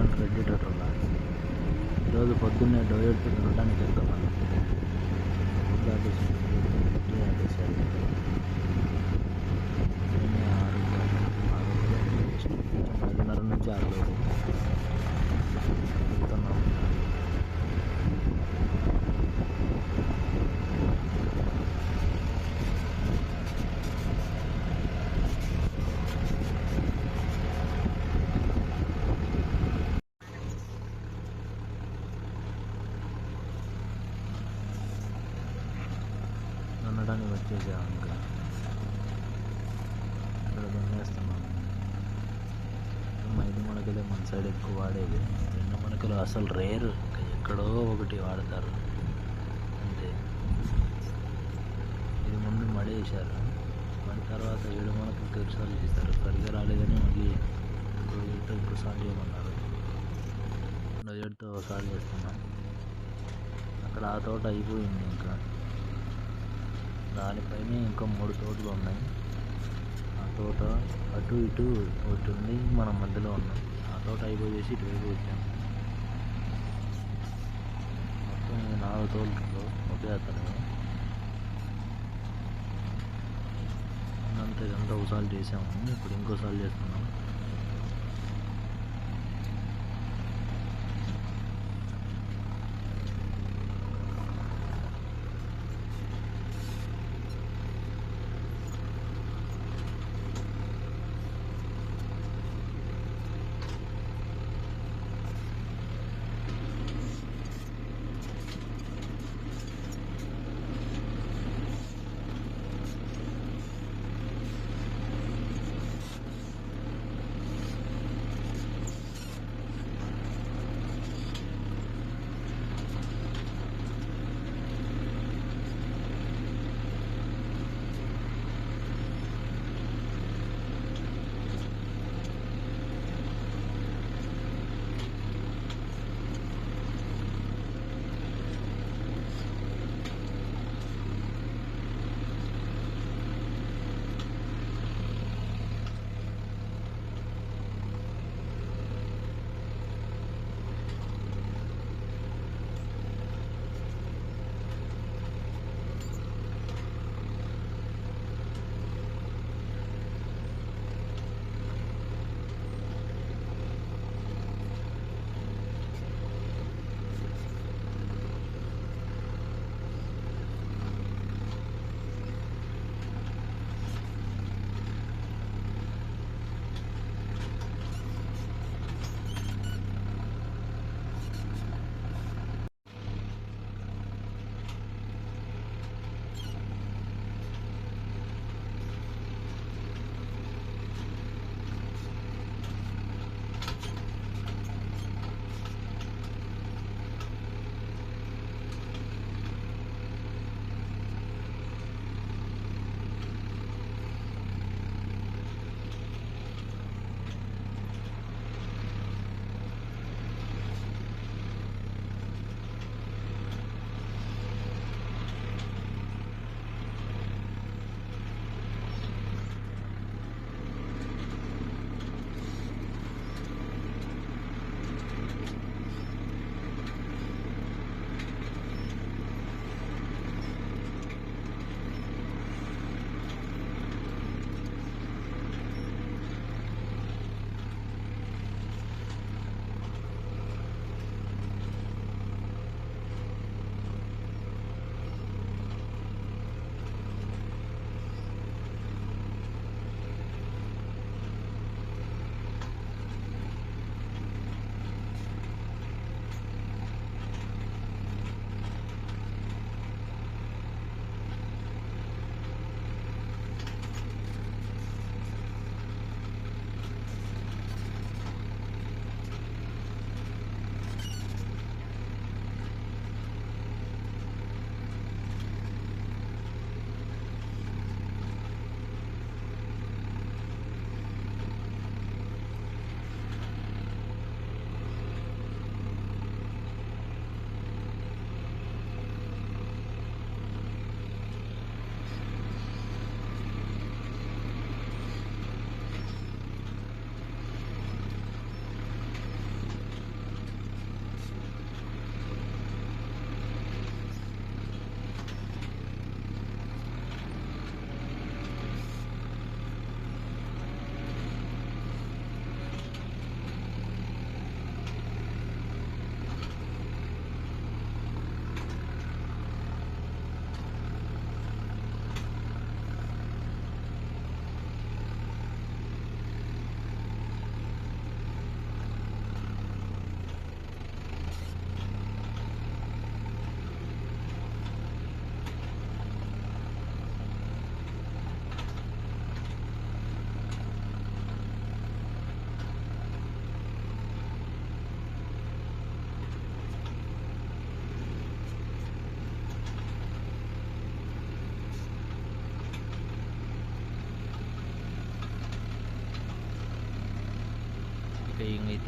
Welcome to Reddy total blogs ఈరోజు పొద్దున్నే డోయట్ తిరగడానికి వెళ్తున్నాను ఫుడ్ ఆఫీస్ వాడేది. రెండు మునకలు అసలు రేర్. ఎక్కడో ఒకటి వాడతారు. అంతే. ఇది ముందు మడేసారు మడి తర్వాత ఏడు మునకలు తెరుసాలు చేస్తారు సరిగ్గా రాలేదని మళ్ళీ రోజులతో ఇంకోసారి చేయమన్నారు. ఏడుతో ఒకసారి చేస్తున్నాం. అక్కడ ఆ తోట అయిపోయింది ఇంకా. దానిపైనే ఇంకా మూడు తోటలు ఉన్నాయి. ఆ తోట అటు ఇటు ఒకటి ఉంది మనం మధ్యలో ఉన్నాం ఆ తోట అయిపోయేసి ఇటువైపు వచ్చాము మొత్తం నాలుగు తోటలు ఒకే అతను అంతా ఇదంతా ఒకసారి చేసాము. ఇప్పుడు ఇంకోసారి చేస్తున్నాం.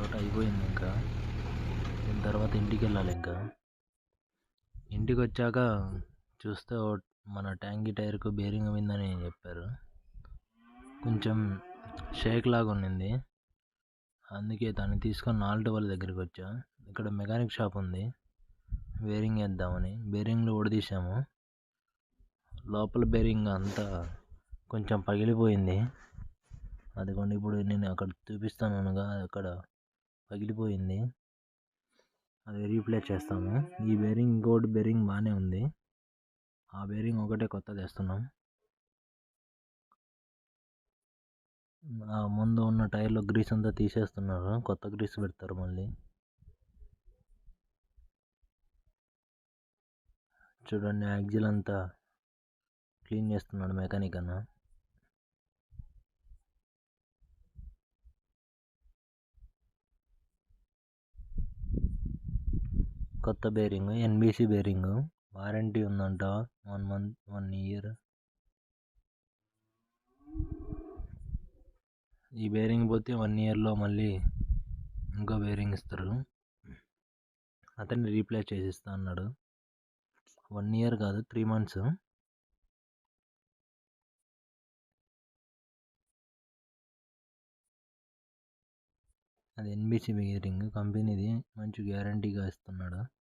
తోట అయిపోయింది ఇంకా. దీని తర్వాత ఇంటికి వెళ్ళాలి ఇంకా. ఇంటికి వచ్చాక చూస్తే మన ట్యాంకీ టైర్కు బేరింగ్ ఉందని చెప్పారు. కొంచెం షేక్ లాగా ఉండింది అందుకే దాన్ని తీసుకొని నాలుగు వాళ్ళ దగ్గరికి వచ్చా ఇక్కడ మెకానిక్ షాప్ ఉంది. బేరింగ్ వేద్దామని. బేరింగ్లు ఉడదీసాము లోపల బేరింగ్ అంతా కొంచెం పగిలిపోయింది. అదిగోండి ఇప్పుడు నేను అక్కడ చూపిస్తాను అనగా అక్కడ పగిలిపోయింది. అది రీప్లేస్ చేస్తాము. ఈ బేరింగ్ ఇంకోటి బేరింగ్ బాగానే ఉంది. ఆ బేరింగ్ ఒకటే కొత్త తెస్తున్నాం. ఆ ముందు ఉన్న టైర్లో గ్రీస్ అంతా తీసేస్తున్నారు. కొత్త గ్రీస్ పెడతారు మళ్ళీ. చూడండి యాక్జిల్ అంతా క్లీన్ చేస్తున్నాడు మెకానిక్ అన్న. కొత్త బేరింగ్ ఎన్బిసి బేరింగ్. వారంటీ ఉందంట. One month one year. ఈ బేరింగ్ పోతే వన్ ఇయర్లో మళ్ళీ ఇంకో బేరింగ్ ఇస్తారు. అతన్ని రీప్లేస్ చేసిస్తా అన్నాడు. వన్ ఇయర్ కాదు త్రీ మంత్స్. అది ఎన్బిసి బేరింగ్ కంపెనీది మంచి గ్యారంటీగా ఇస్తున్నాడు.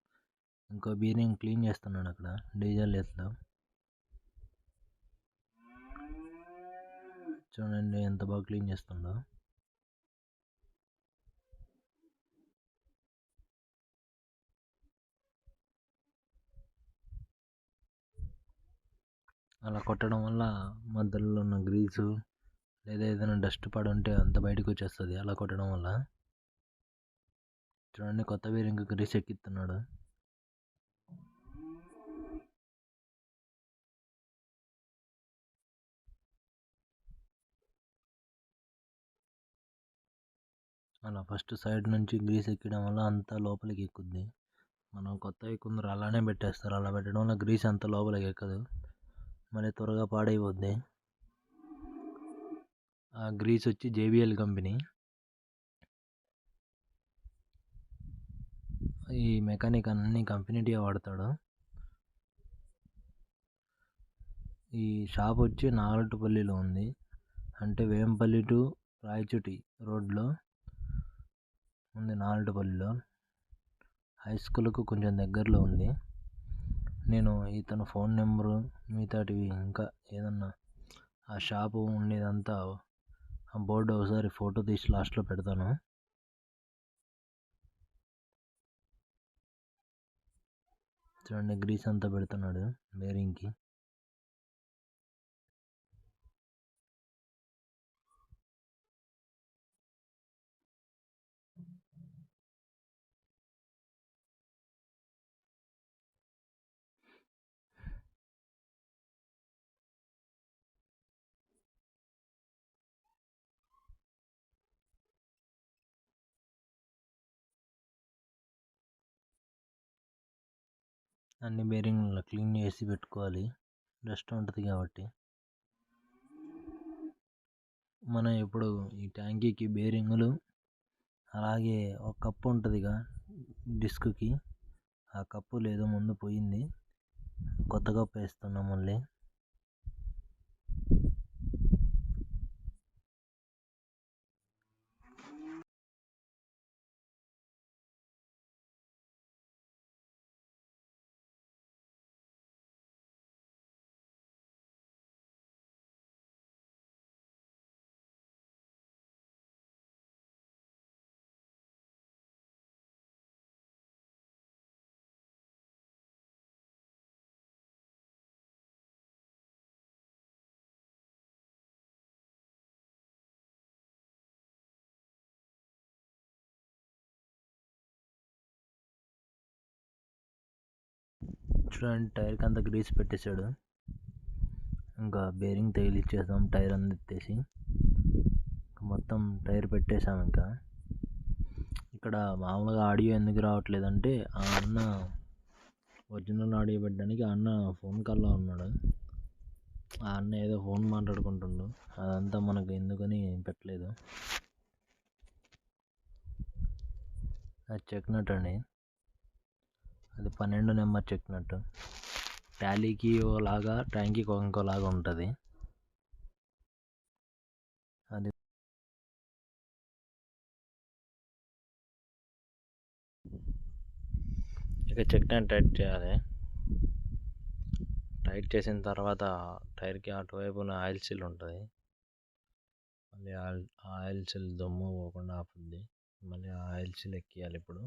ఇంకో బీరింగ్ క్లీన్ చేస్తున్నాడు అక్కడ. డీజిల్ ఎట్లా చూడండి ఎంత బాగా క్లీన్ చేస్తుండో. అలా కొట్టడం వల్ల మధ్యలో ఉన్న గ్రీసు లేదా ఏదైనా డస్ట్ పడి ఉంటే అంత బయటకు వచ్చేస్తుంది. అలా కొట్టడం వల్ల. చూడండి కొత్త బేరింగ్ గ్రీస్ ఎక్కిస్తున్నాడు అలా ఫస్ట్ సైడ్ నుంచి గ్రీస్ ఎక్కడం వల్ల అంతా లోపలికి ఎక్కుద్ది. మనం కొత్తవి కొందరు అలానే పెట్టేస్తారు. అలా పెట్టడం వల్ల గ్రీస్ అంత లోపలికి ఎక్కదు. మళ్ళీ త్వరగా పాడైపోద్ది. ఆ గ్రీస్ వచ్చి జేబిఎల్ కంపెనీ. ఈ మెకానిక్ అన్ని కంపెనీటిగా వాడతాడు. ఈ షాప్ వచ్చి నాగరటుపల్లిలో ఉంది. అంటే వేంపల్లి టు రాయచుటి రోడ్లో. ఉంది నాగలటుపల్లిలో హై స్కూల్కు కొంచెం దగ్గరలో ఉంది. నేను ఇతను ఫోన్ నెంబరు మిగతాటివి ఇంకా ఏదన్నా ఆ షాపు ఉండేదంతా ఆ బోర్డు ఒకసారి ఫోటో తీసి లాస్ట్లో పెడతాను. చూడండి గ్రీస్ అంతా పెడుతున్నాడు బేరింగ్కి అన్ని బేరింగ్లు క్లీన్ చేసి పెట్టుకోవాలి. డస్ట్ ఉంటుంది కాబట్టి. మనం ఇప్పుడు ఈ ట్యాంకీకి బేరింగులు అలాగే ఒక కప్పు ఉంటుందిగా డిస్క్కి. ఆ కప్పు లేదో ముందు పోయింది. కొత్త కప్పు వేస్తున్నాం మళ్ళీ. చూడండి టైర్కి అంత గ్రీస్ పెట్టేశాడు. ఇంకా బేరింగ్ తగిలిచ్చేద్దాం టైర్ అందెత్తేసి మొత్తం టైర్ పెట్టేశాం ఇంకా. ఇక్కడ మామూలుగా ఆడియో ఎందుకు రావట్లేదంటే ఆ అన్న ఒరిజినల్ ఆడియో పెట్టడానికి ఆ అన్న ఫోన్ కాల్లో ఉన్నాడు. ఆ అన్న ఏదో ఫోన్ మాట్లాడుకుంటుండు. అదంతా మనకు ఎందుకని పెట్టలేదు. అది చెక్ నట్ అండి. అది పన్నెండు నెంబర్ చెప్పినట్టు. నట్ టాలీకి ఓలాగా ట్యాంక్కి ఇంకోలాగా ఉంటుంది. అది ఇక చెక్ నట్ టైట్ చేయాలి. టైట్ చేసిన తర్వాత టైర్కి అటువైపున ఆయిల్ సీల్ ఉంటుంది. మళ్ళీ ఆయిల్ ఆయిల్ సీల్ దుమ్ము పోకుండా ఆపుద్ది. మళ్ళీ ఆయిల్ సీల్ ఎక్కియాలి ఇప్పుడు.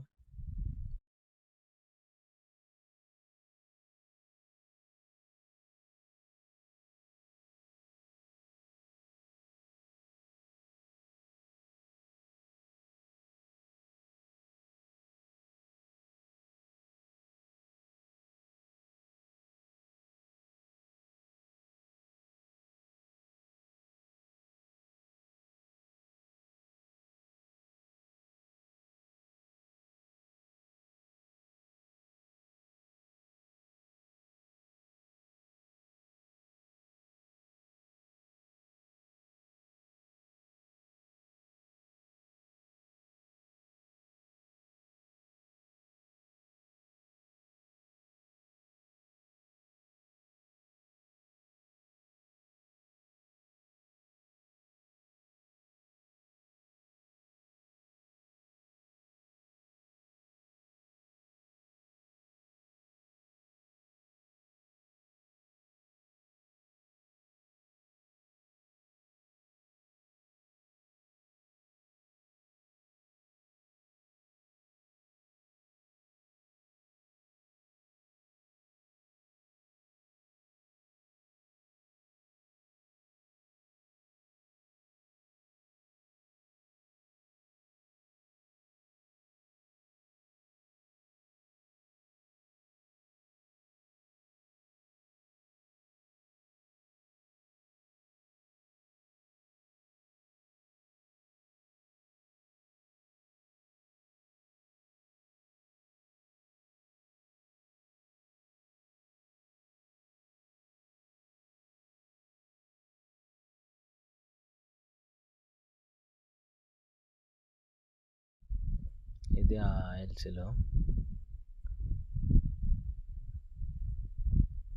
ఇది ఆ ఆయిల్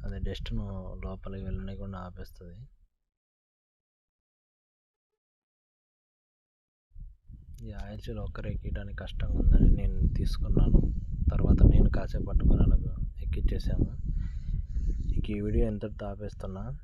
అది డస్ట్ను లోపలికి వెళ్ళనీయకుండా ఆపేస్తుంది. ఈ ఆయిల్ ఒక్కరు ఎక్కడానికి కష్టంగా ఉందని నేను తీసుకున్నాను. తర్వాత నేను కాసేపు పట్టుకొని ఎక్కిచ్చేసాము ఇక ఈ వీడియో ఎంతటితో ఆపేస్తున్నా.